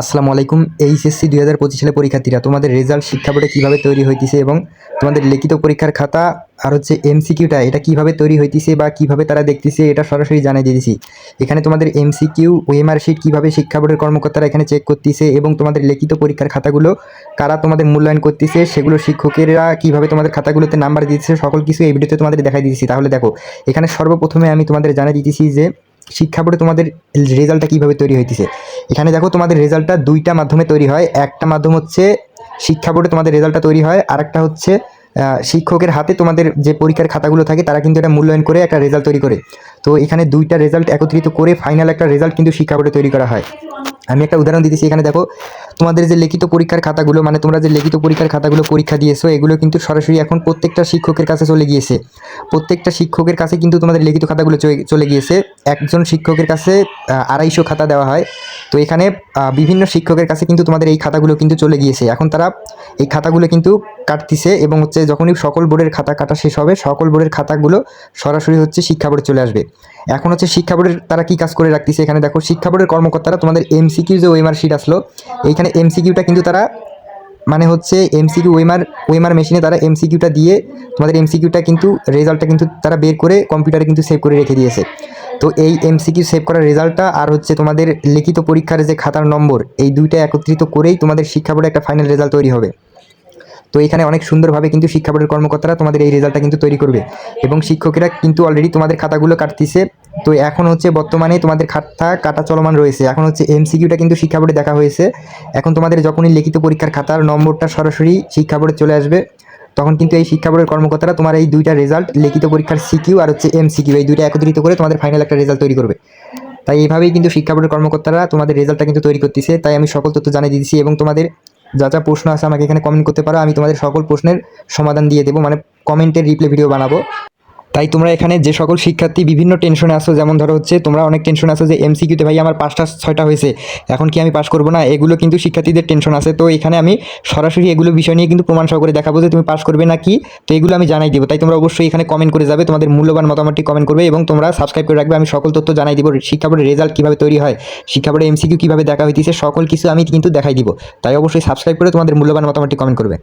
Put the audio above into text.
আসসালামু আলাইকুম, এইচএসসি দুই হাজার পঁচিশ সালে পরীক্ষার্থীরা, তোমাদের রেজাল্ট শিক্ষা বোর্ডে কীভাবে তৈরি হইতেছে এবং তোমাদের লিখিত পরীক্ষার খাতা আর হচ্ছে এমসিকিউটা, এটা কীভাবে তৈরি হইতেছে বা কীভাবে তারা দেখতেছে, এটা সরাসরি জানিয়ে দিয়েছি এখানে তোমাদের এমসিকিউ, ওএমআর শিট কীভাবে শিক্ষা বোর্ডের কর্মকর্তারা এখানে চেক করতেছে এবং তোমাদের লিখিত পরীক্ষার খাতাগুলো কারা তোমাদের মূল্যায়ন করতেছে, সেগুলো শিক্ষকেরা কীভাবে তোমাদের খাতাগুলোতে নাম্বার দিচ্ছে সকল কিছু এই ভিডিওতে তোমাদের দেখাই দিয়েছি তাহলে দেখো, এখানে সর্বপ্রথমে আমি তোমাদের জানিয়ে দিতেছি যে শিক্ষা বোর্ডে তোমাদের রেজাল্টটা কীভাবে তৈরি হইতেছে। এখানে দেখো তোমাদের রেজাল্টটা দুইটা মাধ্যমে তৈরি হয়। একটা মাধ্যম হচ্ছে শিক্ষা বোর্ডে তোমাদের রেজাল্টটা তৈরি হয় আর একটা হচ্ছে শিক্ষকের হাতে তোমাদের যে পরীক্ষার খাতাগুলো থাকে, তারা কিন্তু এটা মূল্যায়ন করে একটা রেজাল্ট তৈরি করে। তো এখানে দুইটা রেজাল্ট একত্রিত করে ফাইনাল একটা রেজাল্ট কিন্তু শিক্ষা বোর্ডে তৈরি করা হয়। আমি একটা উদাহরণ দিতেছি, এখানে দেখো, তোমাদের যে লিখিত পরীক্ষার খাতাগুলো মানে তোমরা যে লিখিত পরীক্ষার খাতাগুলো পরীক্ষা দিয়েছ, এগুলো কিন্তু সরাসরি এখন প্রত্যেকটা শিক্ষকের কাছে চলে গিয়েছে। প্রত্যেকটা শিক্ষকের কাছে কিন্তু তোমাদের লিখিত খাতাগুলো চলে- গিয়েছে। একজন শিক্ষকের কাছে আড়াইশো খাতা দেওয়া হয়। তো এখানে বিভিন্ন শিক্ষকের কাছে কিন্তু তোমাদের এই খাতাগুলো কিন্তু চলে গিয়েছে। এখন তারা এই খাতাগুলো কিন্তু কাটতিছে এবং হচ্ছে যখনই সকল বোর্ডের খাতা কাটা শেষ হবে, সকল বোর্ডের খাতাগুলো সরাসরি হচ্ছে শিক্ষা বোর্ডে চলে আসবে। এখন হচ্ছে শিক্ষা বোর্ডের তারা কি কাজ করে রাখতেছে? এখানে দেখো, শিক্ষা বোর্ডের কর্মকর্তারা তোমাদের এমসিকিউ যে ওয়েমার শিট আসলো, এইখানে এমসিকিউটা কিন্তু তারা মানে হচ্ছে এমসিকিউ ওয়েমার ওয়েমার মেশিনে তারা এমসিকিউটা দিয়ে তোমাদের এমসিকিউটা কিন্তু, রেজাল্টটা কিন্তু তারা বের করে কম্পিউটারে কিন্তু সেভ করে রেখে দিয়েছে। তো এই এমসিকিউ সেভ করার রেজাল্টটা আর হচ্ছে তোমাদের লিখিত পরীক্ষার যে খাতার নম্বর, এই দুইটা একত্রিত করেই তোমাদের শিক্ষা বোর্ডে একটা ফাইনাল রেজাল্ট তৈরি হবে। তো এখানে অনেক সুন্দরভাবে কিন্তু শিক্ষা বোর্ডের কর্মকর্তারা তোমাদের এই রেজাল্টটা কিন্তু তৈরি করবে। এবং শিক্ষকেরা কিন্তু অলরেডি তোমাদের খাতাগুলো কাটতিছে। তো এখন হচ্ছে বর্তমানে তোমাদের খাতা কাটা চলমান রয়েছে। এখন হচ্ছে এমসিকিউটা কিন্তু শিক্ষা বোর্ডে দেখা হয়েছে। এখন তোমাদের যখনই লিখিত পরীক্ষার খাতার নম্বরটা সরাসরি শিক্ষা বোর্ডে চলে আসবে, তখন কিন্তু এই শিক্ষা বোর্ডের কর্মকর্তারা তোমার এই দুইটা রেজাল্ট লিখিত পরীক্ষার সিকিউ আর হচ্ছে এমসিকিউ এই দুইটা একত্রিত করে তোমাদের ফাইনাল একটা রেজাল্ট তৈরি করবে। তাই এইভাবেই কিন্তু শিক্ষা বোর্ডের কর্মকর্তারা তোমাদের রেজাল্টটা কিন্তু তৈরি করতেছে। তাই আমি সকল তথ্য জানিয়ে দিচ্ছি এবং তোমাদের যা যা প্রশ্ন আছে আমাকে এখানে কমেন্ট করতে পারো। আমি তোমাদের সকল প্রশ্নের সমাধান দিয়ে দেবো। মানে কমেন্টের রিপ্লে ভিডিও বানাবো। তাই তোমরা এখানে যে সকল শিক্ষার্থী বিভিন্ন টেনশনে আসো যেমন ধরো হচ্ছে তোমরা অনেক টেনশন আছো যে এমসিকিউতে ভাই আমার পাঁচটা, ছয়টা হয়েছে, এখন কি আমি পাস করব না? এগুলো কিন্তু শিক্ষার্থীদের টেনশন আছে। তো এখানে আমি সরাসরি এগুলো বিষয় নিয়ে কিন্তু প্রমাণ সহকারে দেখাবো যে তুমি পাস করবে না কি তো এগুলো আমি জানাই দেবো। তাই তোমরা অবশ্যই এখানে কমেন্ট করে যাবে, তোমাদের মূল্যবান মতামতটি কমেন্ট করবে এবং তোমরা সাবস্ক্রাইব করে রাখবে। আমি সকল তথ্য জানাই দিব, শিক্ষা রেজাল্ট কীভাবে তৈরি হয়, শিক্ষা বোর্ডে এমসিকিউ কীভাবে দেখা হইতেছে, সকল কিছু আমি কিন্তু দেখাই দিব। তাই অবশ্যই সাবস্ক্রাইব করে তোমাদের মূল্যবান মতামতটি কমেন্ট করবে।